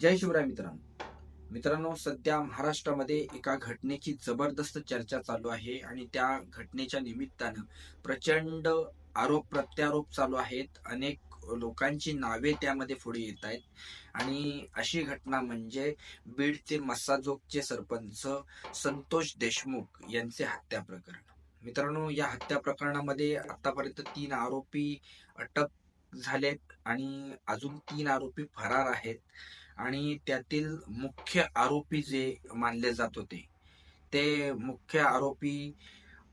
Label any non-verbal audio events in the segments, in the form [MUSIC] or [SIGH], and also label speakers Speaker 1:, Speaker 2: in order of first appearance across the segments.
Speaker 1: जय शिवराय मित्रांनो. मित्रांनो सध्या महाराष्ट्रामध्ये एका घटनेची जबरदस्त चर्चा चालू आहे आणि त्या घटनेच्या निमित्तानं प्रचंड आरोप प्रत्यारोप चालू आहेत. अनेक लोकांची नावे त्यामध्ये पुढे येत आहेत. आणि अशी घटना म्हणजे बीडचे मस्साजोगचे सरपंच संतोष देशमुख यांचे हत्या प्रकरण. मित्रांनो या हत्या प्रकरणामध्ये आतापर्यंत तीन आरोपी अटक झालेत आणि अजून तीन आरोपी फरार आहेत. आणि त्यातील मुख्य आरोपी जे मानले जात होते ते मुख्य आरोपी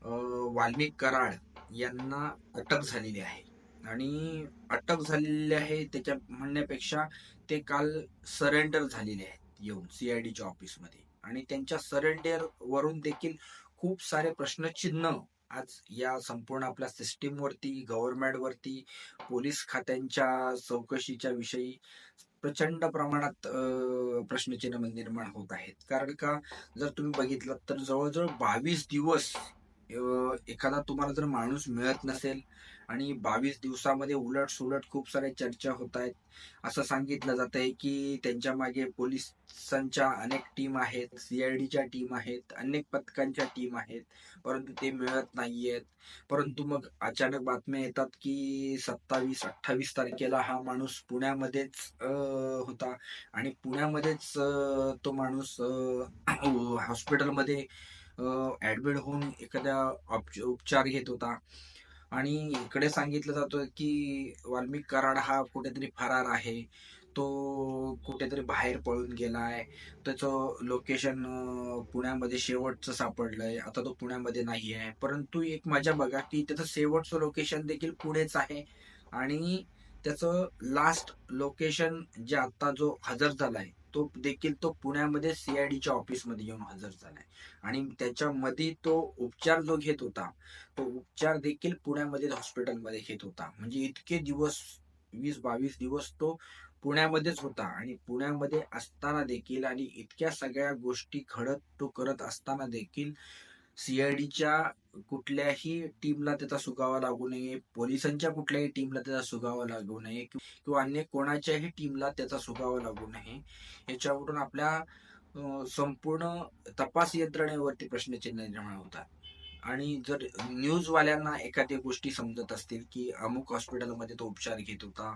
Speaker 1: वाल्मिक कराड यांना अटक झालेली आहे. आणि अटक झालेली आहे त्याच्या म्हणण्यापेक्षा ते काल सरेंडर झालेले आहेत येऊन सीआयडीच्या ऑफिसमध्ये. आणि त्यांच्या सरेंडर वरून देखील खूप सारे प्रश्नचिन्ह आज या संपूर्ण आपल्या सिस्टीमवरती गव्हर्नमेंटवरती पोलीस खात्यांच्या चौकशीच्या विषयी प्रचंड प्रमाणात प्रश्नचिन्ह म्हणजे निर्माण होत आहेत. कारण का जर तुम्ही बघितलं तर जवळजवळ बावीस दिवस एखादा तुम्हाला जर माणूस मिळत नसेल आणि बावीस दिवसामध्ये उलट सुलट खूप साऱ्या चर्चा होत आहेत. असं सांगितलं जात आहे की त्यांच्या मागे पोलिसांच्या अनेक टीम आहेत सीआयडीच्या टीम आहेत अनेक पथकांच्या टीम आहेत. परंतु ते मिळत नाहीयेत. परंतु मग अचानक बातम्या येतात की सत्तावीस अठ्ठावीस तारखेला हा माणूस पुण्यामध्येच होता. आणि पुण्यामध्येच तो माणूस हॉस्पिटलमध्ये ऍडमिट होऊन एखाद्या ऑप- उपचार घेत होता. आणि इकडे सांगितलं जातं की वाल्मिक कराड हा कुठेतरी फरार आहे. तो कुठेतरी बाहेर पळून गेलाय. त्याचं लोकेशन पुण्यामध्ये शेवटचं सापडलंय. आता तो पुण्यामध्ये नाही आहे परंतु एक मजा बघा की त्याचं शेवटचं लोकेशन देखील पुणेच आहे. आणि त्याचं लास्ट लोकेशन जे आता जो हजर झालाय तो देखील तो पुण्यामध्ये सीआयडीच्या ऑफिसमध्ये येऊन हजर झालाय. आणि त्याच्यामध्ये तो उपचार जो घेत होता तो उपचार देखील पुण्यामध्ये हॉस्पिटलमध्ये घेत होता. म्हणजे इतके दिवस वीस बावीस दिवस तो पुण्यामध्येच होता. आणि पुण्यामध्ये असताना देखील आणि इतक्या सगळ्या गोष्टी घडत तो करत असताना देखील सीआयडीच्या कुठल्याही टीमला त्याचा सुगावा लागू नये पोलिसांच्या कुठल्याही टीमला त्याचा सुगावा लागू नये किंवा अन्य कोणाच्याही टीमला त्याचा सुगावा लागू नये. याच्यावरून आपल्या संपूर्ण तपास यंत्रणेवरती प्रश्नचिन्ह निर्माण होतात. आणि जर न्यूजवाल्यांना एखाद्या गोष्टी समजत असतील की अमुक हॉस्पिटलमध्ये तो उपचार घेत होता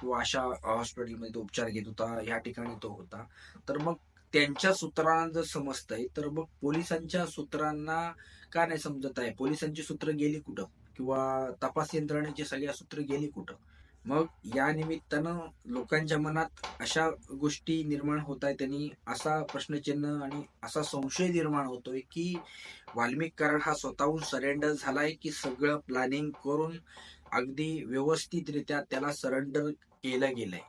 Speaker 1: किंवा अशा हॉस्पिटलमध्ये तो उपचार घेत होता या ठिकाणी तो होता तर मग त्यांच्या सूत्रांना जर समजतंय तर मग पोलिसांच्या सूत्रांना का नाही समजत आहे? पोलिसांची सूत्र गेली कुठं? किंवा तपास यंत्रणेची सगळ्या सूत्र गेली कुठं? मग या निमित्तानं लोकांच्या मनात अशा गोष्टी निर्माण होत आहेत त्यांनी असा प्रश्नचिन्ह आणि असा संशय निर्माण होतोय की वाल्मिक कराड हा स्वतःहून सरेंडर झालाय की सगळं प्लॅनिंग करून अगदी व्यवस्थितरित्या त्याला सरेंडर केलं गेलंय?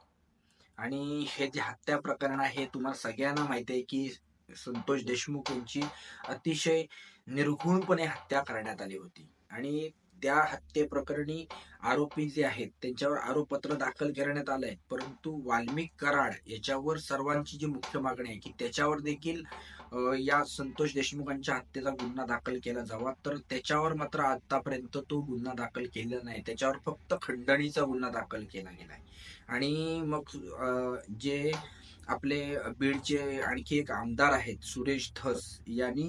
Speaker 1: आणि हे जे हत्या प्रकरण आहे तुम्हाला सगळ्यांना माहिती आहे की संतोष देशमुख यांची अतिशय निर्घुणपणे हत्या करण्यात आली होती. आणि त्या हत्येप्रकरणी आरोपी जे आहेत त्यांच्यावर आरोपपत्र दाखल करण्यात आलंय. परंतु वाल्मिक कराड याच्यावर सर्वांची जी मुख्य मागणी आहे की त्याच्यावर देखील या संतोष देशमुखांच्या हत्येचा गुन्हा दाखल केला जावा. तर त्याच्यावर मात्र आतापर्यंत तो गुन्हा दाखल केला नाही. त्याच्यावर फक्त खंडणीचा गुन्हा दाखल केला गेलाय आणि मग अं, जे आपले बीडचे आणखी एक आमदार आहेत सुरेश धस यांनी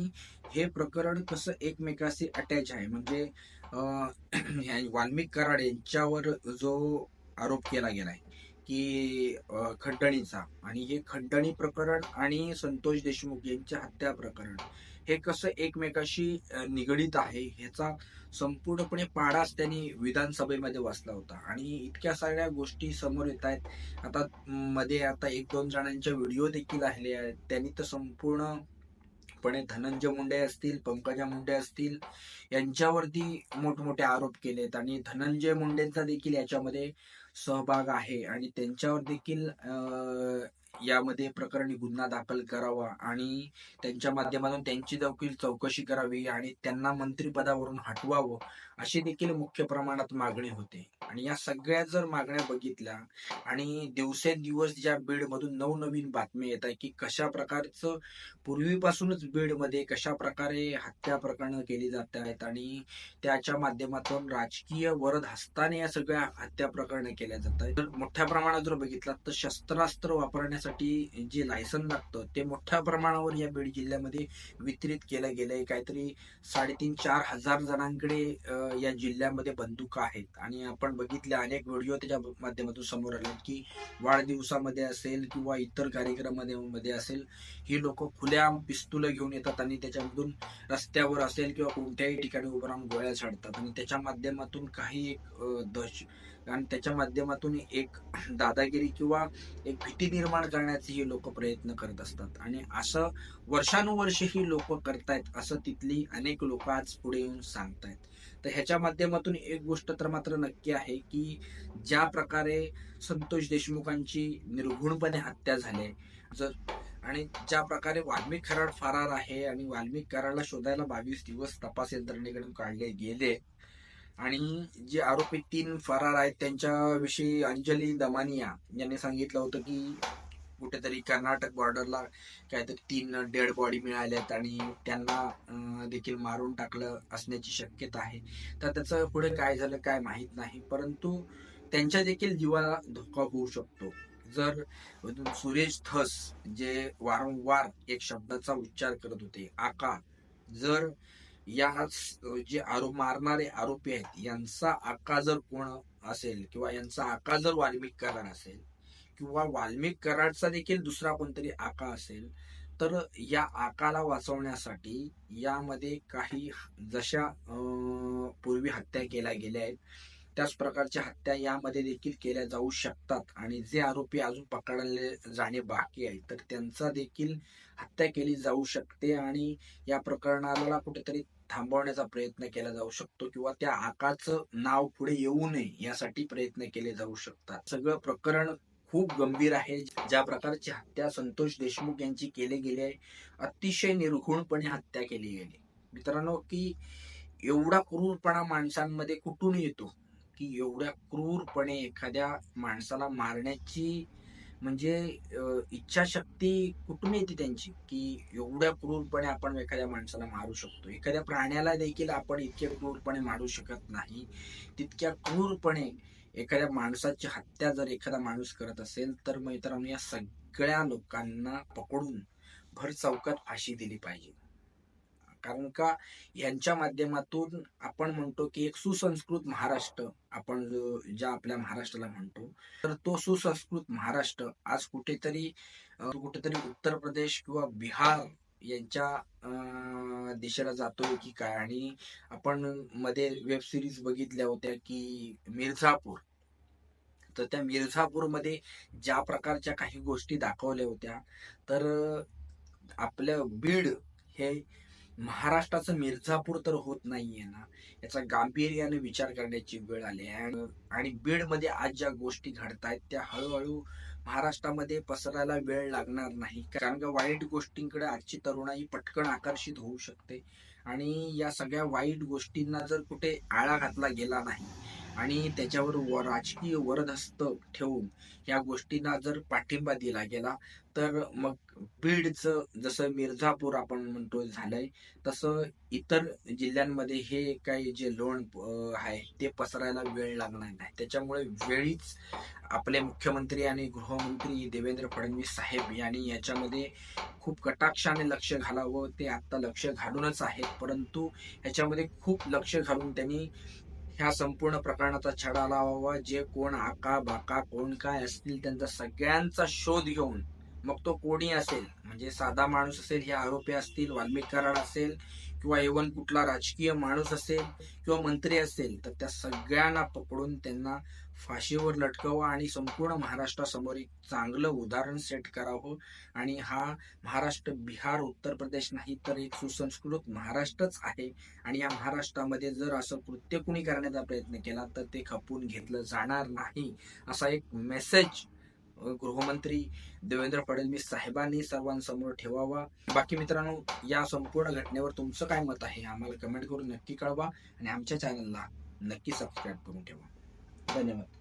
Speaker 1: हे प्रकरण कसं एकमेकाशी अटॅच आहे? म्हणजे [CLEARS THROAT] वाल्मिक कराड यांच्यावर जो आरोप केला गेलाय की खंडणीचा आणि हे खंडणी प्रकरण आणि संतोष देशमुख यांच्या हत्या प्रकरण हे कसं एकमेकाशी निगडीत आहे ह्याचा संपूर्णपणे पाडाच त्यांनी विधानसभेमध्ये वाचला होता. आणि इतक्या सगळ्या गोष्टी समोर येत आहेत. आता मध्ये आता एक दोन जणांच्या व्हिडिओ देखील आले आहेत. त्यांनी तर संपूर्ण संपूर्णपणे धनंजय मुंडे असतील पंकजा मुंडे असतील यांच्यावरती मोठमोठे आरोप केलेत आणि धनंजय मुंडेंचा देखील याच्यामध्ये सहभाग आहे आणि त्यांच्यावर देखील अं, यामध्ये प्रकरणी गुन्हा दाखल करावा आणि त्यांच्या माध्यमातून त्यांची देखील चौकशी करावी आणि त्यांना मंत्रिपदावरून हटवावं अशी देखील मुख्य प्रमाणात मागणी होते. आणि या सगळ्या जर मागण्या बघितल्या आणि दिवसेंदिवस ज्या बीडमधून नवनवीन बातम्या येत आहे की कशा प्रकारचं पूर्वीपासूनच बीडमध्ये कशा प्रकारे हत्या प्रकरणं केली जात आहेत आणि त्याच्या माध्यमातून राजकीय वरद हस्ताने या सगळ्या हत्या प्रकरणं केल्या जात आहेत. तर मोठ्या प्रमाणात जर बघितलं तर शस्त्रास्त्र वापरण्यासाठी करण्यासाठी जे लायसन लागतं ते मोठ्या प्रमाणावर या बीड जिल्ह्यामध्ये वितरित केलं गेलंय. काहीतरी साडेतीन चार हजार जणांकडे या जिल्ह्यामध्ये बंदुका आहेत. आणि आपण बघितले अनेक व्हिडिओ त्याच्या माध्यमातून समोर आले की वाढदिवसामध्ये असेल किंवा इतर कार्यक्रमामध्ये मध्ये असेल ही लोक खुल्या पिस्तुलं घेऊन येतात आणि त्याच्यामधून रस्त्यावर असेल किंवा कोणत्याही ठिकाणी उभं राहून गोळ्या छाडतात. आणि त्याच्या माध्यमातून काही एक दहश कारण त्याच्या माध्यमातून एक दादागिरी किंवा एक भीती निर्माण करण्याचे ही लोक प्रयत्न करत असतात. आणि असं वर्षानुवर्ष ही लोक करतायत असं तिथली अनेक लोक आज पुढे येऊन सांगतायत. तर ह्याच्या माध्यमातून एक गोष्ट तर मात्र नक्की आहे की ज्या प्रकारे संतोष देशमुखांची निर्घुणपणे हत्या झाली जर आणि ज्या प्रकारे वाल्मिक कराड फरार आहे आणि वाल्मिक कराडला शोधायला बावीस दिवस तपास यंत्रणेकडून काढले गेले आणि जे आरोपी तीन फरार आहेत त्यांच्याविषयी अंजली दमानिया यांनी सांगितलं होतं की कुठेतरी कर्नाटक बॉर्डरला काहीतरी तीन डेड बॉडी मिळाल्यात आणि त्यांना देखील मारून टाकलं असण्याची शक्यता आहे. तर त्याचं पुढे काय झालं काय माहीत नाही परंतु त्यांच्या देखील जीवाला धोका होऊ शकतो. जर सुरेश थस जे वारंवार एक शब्दाचा उच्चार करत होते आका जर या जे आरोप मारणारे आरोपी आहेत यांचा आका जर कोण असेल किंवा यांचा आका जर वाल्मिक कराड असेल किंवा वाल्मिक कराडचा देखील दुसरा कोणतरी आका असेल तर या आकाला वाचवण्यासाठी यामध्ये काही जशा पूर्वी हत्या केल्या गेल्या आहेत त्याच प्रकारच्या हत्या यामध्ये देखील केल्या जाऊ शकतात आणि जे आरोपी अजून पकडले जाणे बाकी आहे तर त्यांचा देखील हत्या केली जाऊ शकते आणि या प्रकरणाला कुठेतरी थांबवण्याचा प्रयत्न केला जाऊ शकतो किंवा त्या आकाचं नाव पुढे येऊ नये यासाठी प्रयत्न केले जाऊ शकतात. सगळं प्रकरण खूप गंभीर आहे. ज्या प्रकारची हत्या संतोष देशमुख यांची केली गेली आहे अतिशय निर्घुणपणे हत्या केली गेली. मित्रांनो की एवढा क्रूरपणा माणसांमध्ये कुठून येतो? की एवढ्या क्रूरपणे एखाद्या माणसाला मारण्याची म्हणजे इच्छाशक्ती कुठून येते त्यांची? की एवढ्या क्रूरपणे आपण एखाद्या माणसाला मारू शकतो. एखाद्या प्राण्याला देखील आपण इतक्या क्रूरपणे मारू शकत नाही. तितक्या क्रूरपणे एखाद्या माणसाची हत्या जर एखादा माणूस करत असेल तर मित्रांनो या सगळ्या लोकांना पकडून भर चौकात फाशी दिली पाहिजे. कारण का यांच्या माध्यमातून आपण म्हणतो की एक सुसंस्कृत महाराष्ट्र आपण ज्या आपल्या महाराष्ट्राला म्हणतो तर तो सुसंस्कृत महाराष्ट्र आज कुठेतरी कुठेतरी उत्तर प्रदेश किंवा बिहार यांच्या दिशेला जातोय की काय? आणि आपण मध्ये वेब सिरीज बघितल्या होत्या की मिर्झापूर. तर त्या मिर्झापूरमध्ये ज्या प्रकारच्या काही गोष्टी दाखवल्या होत्या तर आपलं बीड हे महाराष्ट्राचं मिर्झापूर तर होत नाहीये ना. याचा गांभीर्याने विचार करण्याची वेळ आली आहे. आणि- बीडमध्ये आज ज्या गोष्टी घडतायत त्या हळूहळू महाराष्ट्रामध्ये पसरायला वेळ लागणार नाही. कारण का वाईट गोष्टींकडे आजची तरुणाई पटकन आकर्षित होऊ शकते. आणि या सगळ्या वाईट गोष्टींना जर कुठे आळा घातला गेला नाही आणि त्याच्यावर व- राजकीय वरदस्त ठेवून या गोष्टींना जर पाठिंबा दिला गेला तर मग बीडचं जसं मिर्झापूर आपण म्हणतो झालंय तसं इतर जिल्ह्यांमध्ये हे काही जे लोण आहे ते पसरायला वेळ लागणार नाही. त्याच्यामुळे वेळीच आपले मुख्यमंत्री आणि गृहमंत्री देवेंद्र फडणवीस साहेब यांनी याच्यामध्ये खूप कटाक्षाने लक्ष घालावं ते आता लक्ष घालूनच आहेत. परंतु ह्याच्यामध्ये खूप लक्ष घालून त्यांनी ह्या संपूर्ण प्रकरणाचा छडा लावावा. जे कोण आका बाका कोण काय असतील त्यांचा सगळ्यांचा शोध घेऊन मग तो कोणी असेल? म्हणजे साधा माणूस असेल हे आरोपी असतील वाल्मिक कराड असेल किंवा एवन कुठला राजकीय माणूस असेल किंवा मंत्री असेल तर त्या सगळ्यांना पकडून त्यांना फाशीवर लटकावं आणि संपूर्ण महाराष्ट्रासमोर एक चांगलं उदाहरण सेट करावं. आणि हा महाराष्ट्र बिहार उत्तर प्रदेश नाही तर एक सुसंस्कृत महाराष्ट्रच आहे. आणि या महाराष्ट्रामध्ये जर असं कृत्य कुणी करण्याचा प्रयत्न केला तर ते खपून घेतलं जाणार नाही. असा एक मेसेज गृहमंत्री देवेंद्र फडणवीस साहेबांनी सर्वांसमोर ठेवावा. बाकी मित्रांनो या संपूर्ण घटनेवर तुमचं काय मत आहे आम्हाला कमेंट करून नक्की कळवा आणि आमच्या चॅनलला नक्की सबस्क्राईब करून ठेवा. धन्यवाद.